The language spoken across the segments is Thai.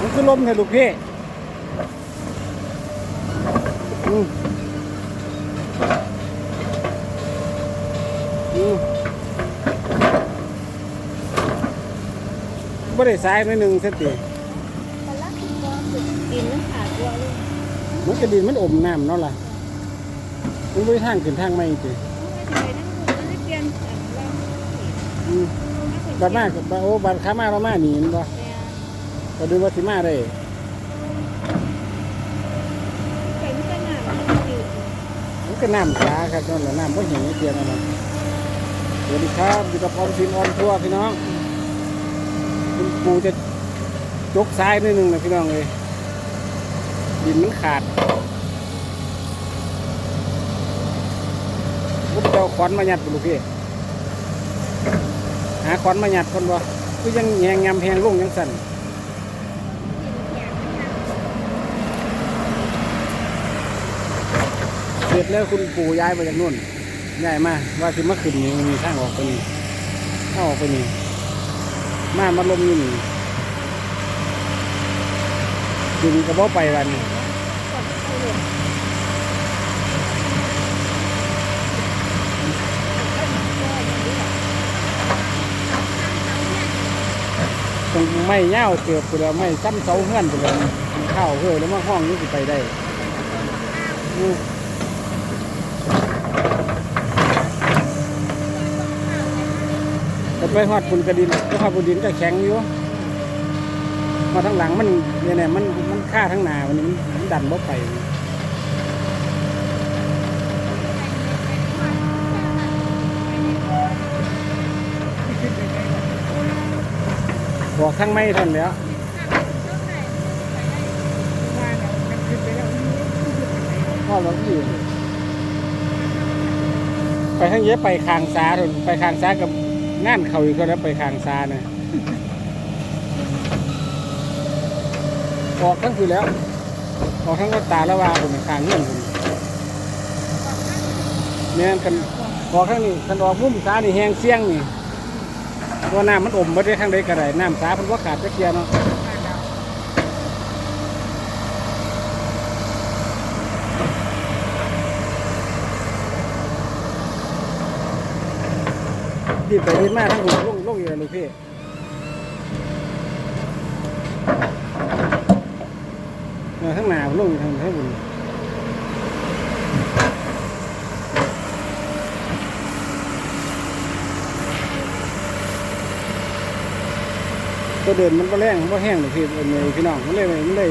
มันคือลมเถอะลูกพี่อืมอืมบ่ได้สายหนิดนึงเส้นตีตอนแรกคือว่าสุดกินมันขาดตัวเลยมันกระดินมันอมน้ำเนาะล่ะมันไม่ทางขึ้นทางไม่จีไม่ใช่นั่งดูแล้วได้เปลี่ยนแต่เราอืมบาดมากบาโอ้บาดขามาเรามาหนีมันบ่ ก็ดูว่าสิมาได้ไปไม่ขนาดนั้นอยู่มันก็น้ำขาครับนั่นแหละน้ำบ่เห็นเพียงนั่นนะสวัสดีครับอยู่กับออมสินออนทัวร์พี่น้องคุณปูจะยกซ้ายนิดนึงนะพี่น้องเลยดินมันขาดพุทธเจ้าขอนมาหยัดบุลูกพี่หาขอนมาหยัดคนบ่คือยังแยงยำแหงลุ่งยังสั่นเส ร็จแล้วคุณปู่ย้ายมาจากนู่นย้ายมาว่าสิมาขึ้นนี่มันมีทางออกไปนี่เข้าออกไปนี่มามาลมอยู่นี่ดึงกระเบอกไปวันนี้ตรงไม่เง่าเกือบไปแล้วไม่ซ้ำเสาเฮือนไปแล้วข้าวเฮ้ยแล้วมาห้องนี้สิไปได้อืมแต่ ไปหอดปุ่นกระดินไปหอดปุ่นดินก็แข็งอยู่มาทั้งหลังมันเนี่ยเนี่ยมันมันฆ่าทั้งหนาวันนี้มันมันดันบ่ไปบอกทั้งไม่ทนแล้วพ่อเราอยู่ไปทั้งเยอะไปคางซาทนไปคางซากับ งานเขาอีกคนแล้วไปทางซาเนี่ยออกทั้งคือแล้ว ออกทั้งก็ตาละวาผมทางเงื่อนผมเนี่ยกันออกทั้งนี้กันออกมุ่มซานี่แหงเสียงนี่เพราะว่าน้ำมันอมมาได้ทั้งใดกระไรน้ำซาเพิ่นว่าขาดตะเกียเนาะ ดิบไปดิบมาทั้งหุ่นลงลงอยู่เลยลูกพี่เออทั้งหนาลงอยู่ทางทั้งหุ่นตัวเดินมันก็แรงมันก็แห้งเลยพี่เอยพี่น้องมันเลยมันเลย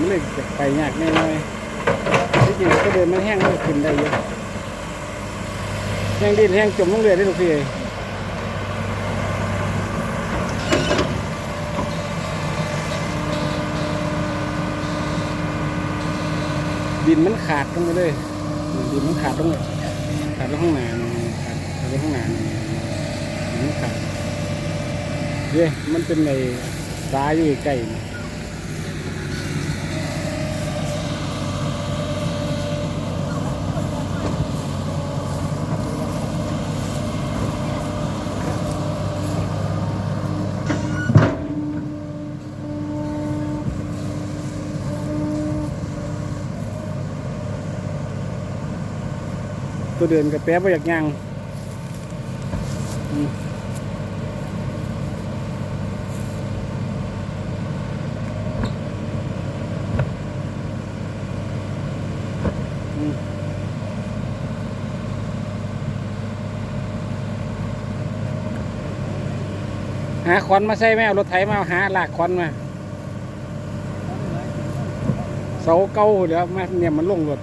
มันเลยไปยากแน่เลยที่จริงตัวเดินมันแห้งมันก็ขึ้นได้เยอะแห้งดินแห้งจมลงเรือได้ลูกพี่ ดินมันขาดลงไปเลยดินมันขาดลงขาดลงข้างหน้าขาดขาดลงข้างหน้าดินมันขาดเย้มันเป็นในตาอยู่ใกล้ ตัวเดินกับแป๊บว่าอยากย่างหาควันมาใส่ไหมเอารถไถมาหาหลากควันมาเสาเก่าเดี๋ยวมาเนี่ยมันลงรถ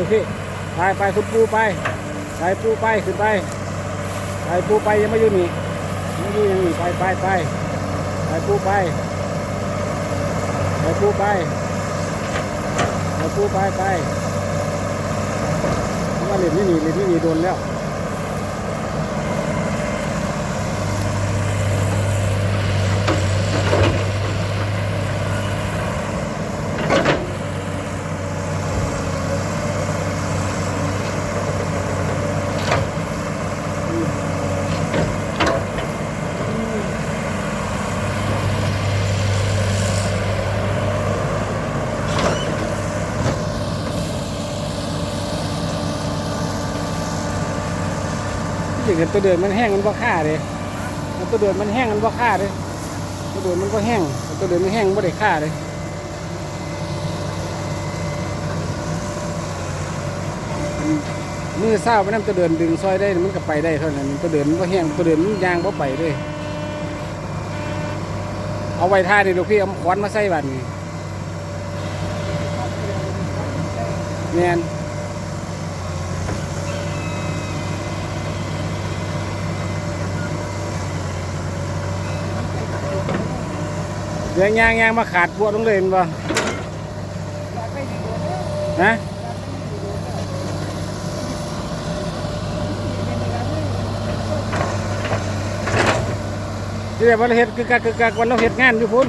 ลูกพี่ไปไปคุณปูไปไปปูไปขึ้นไปไปปูไปยังไม่อยู่นี่ไม่อยู่ยังนี่ไปไปไปไปปูไปไปปูไปไปปูไปไปเพราะว่าเล่นนี่นี่เล่นนี่นี่โดนแล้ว จริงๆตัวเดือนมันแห้งมันบ่ค่าเลยตัวเดือนมันแห้งมันบ่ค่าเลยตัวเดือนมันก็แห้งตัวเดือนมันแห้งบ่ได้ค่าเลยมือเศร้าไปนั่ตัวเดือนดึงซอยได้มันก็ไปได้เท่านั้นตัวเดือนมันบ่แห้งตัวเดือนมันยางบ่ไปเลยเอาไว้ท่าดิลูกพี่เอาขวานมาใส่บัดนแม่น เดี๋ยวยางยางมาขาดบวลงเลยเห็นบ่ฮะที่แบบว่าเราเฮ็ดคือกักคือกักวันเราเฮ็ดงานอยู่พุ่น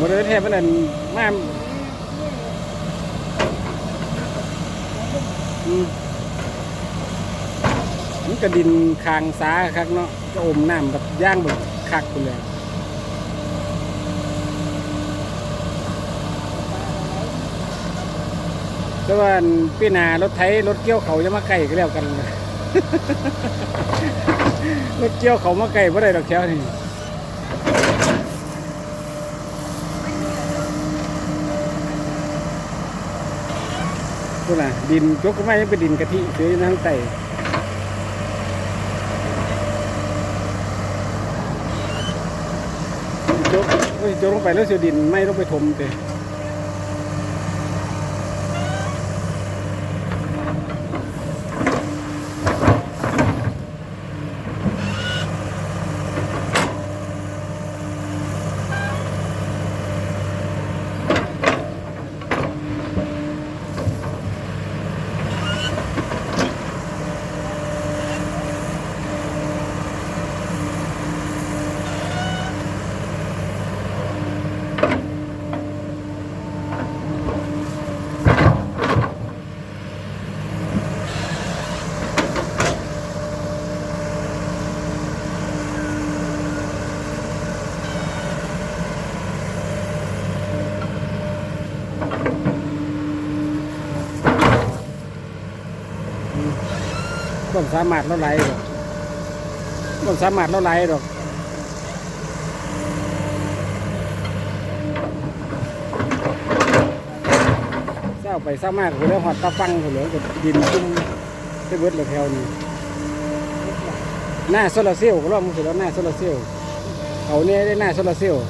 บ่ได้แท้มันนั่นมาอืมมันกระดินคางสาคักเนาะจะอมน้ำแบบย่างแบบคักไปเลย แต่ว่าพี่นารถไถรถเกี่ยวเขาจะมาไก่ก็แล้วกัน รถเกี่ยวเขามาไก่เพราะได้ดอกแถวนี่พูดนะดินยกขึ้นมายังเป็นดินกะทิเสืออยู่ทางใต้ยกยกลงไปแล้วเสียดินไม่ต้องไปถมเตะต้องสามารถเราไหลห รอกต้องสามารถาไหลหรอาไปเศร้ามากกูแล้วหอดตาฟังเหลือกับดินจุ่มได้เบิดเลยแถวนี้หน้าโซลาเซลล์ก็รอบมึงเสร็จแล้วหน้าโซลาเซลล์เอาเนี่ยได้หน้าโซลาเซลล์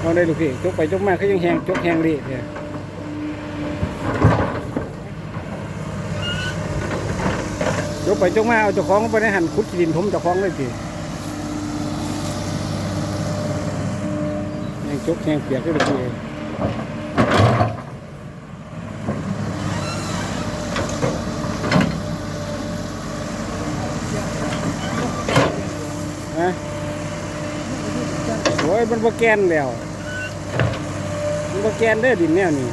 เอาได้ลูกพี่จกไปจกมาก็ยังแหงจกแหงดีเนี่ย กไปจกมาเอาเจ้าของไปในหันขุดดินถมเจ้าของเลยสิแหงจกแหงเปียกก็ลูกพี่ฮะโอ้ยมันบ่แกนแล้วมันบ่แกนเด้ดินแนวนี้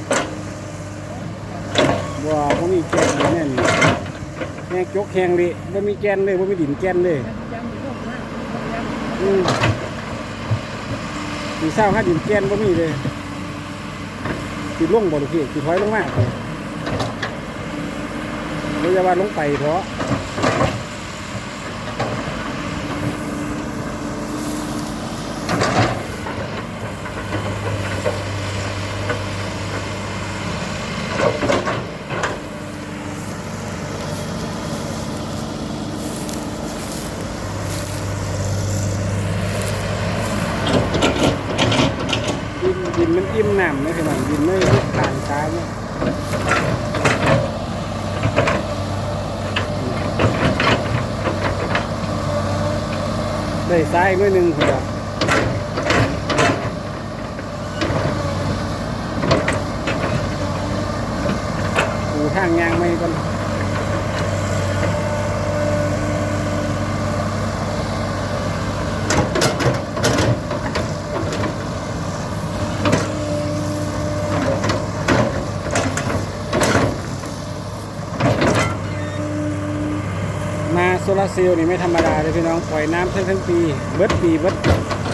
บ่บ่มีแกนดินแนวนี้ แหงจกแหงเลยไม่มีแกนเลยบ่มีดินแกนเลยอืมมีเศร้าห้าดินแกนบ่มีเลยสิลงบ่ลูกพี่สิถอยลงมากเลยเราจะว่าลงไปเพราะ ดินมันอิ่มน้ำนะพี่น้องดินไม่ต่านตาเนี่ยได้ซ้ายหน้อหนึ่งคือแบบทางยางไม่ก่อนมาโซลาร์เซลนี่ไม่ธรรมดาเลยพี่น้องปล่อยน้ำทั้งทั้งปี เบิดปีเบิด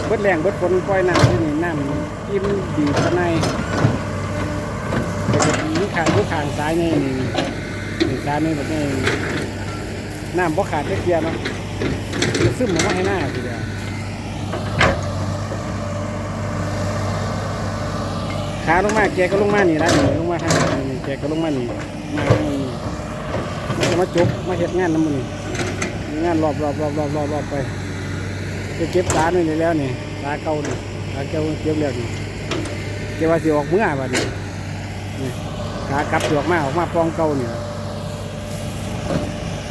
เบิดแรงเบิดฝนปล่อยน้ำที่นี่น้ำอิ่มดีข้างในแต่ก็มีขางผู้ขางซ้ายนี่นี่ซ้ายนี่แบบนี้น้ำบ่ขาดได้เกียร์เนาะมันซึมออกมาให้หน้าทีเดียวขาลงมาแกก็ลงมานี่ล้วนี่ลงมาทางนี้แกก็ลงมานี่มาลงมานี่มันจะมาจบมาเฮ็ดงานน้ำมันนี่ งานรอบรอบรอบรอบรอบรอบไปจะเก็บสารนี่แล้วนี่สาเก่านี่สาเก่าเก็บแล้วนี่เก็บว่าสิออกเมื่อบัดนี้นี่ขากลับออกมาออกมาปองเก่านี่ล่ะ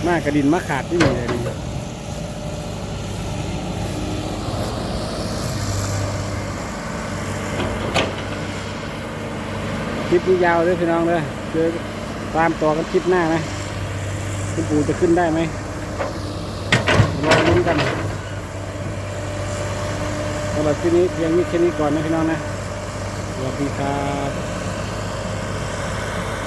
มากระดินมาขาดที่นี่เลยนี่คลิปนี้ยาวเลยพี่น้องเลยเจอตามต่อกันคลิปหน้านะคุณปู่จะขึ้นได้ไหม รอลุ้นกันสำหรับที่นี้เพียงนี้แค่นี้ก่อนนะพี่น้องนะสวัสดีครับ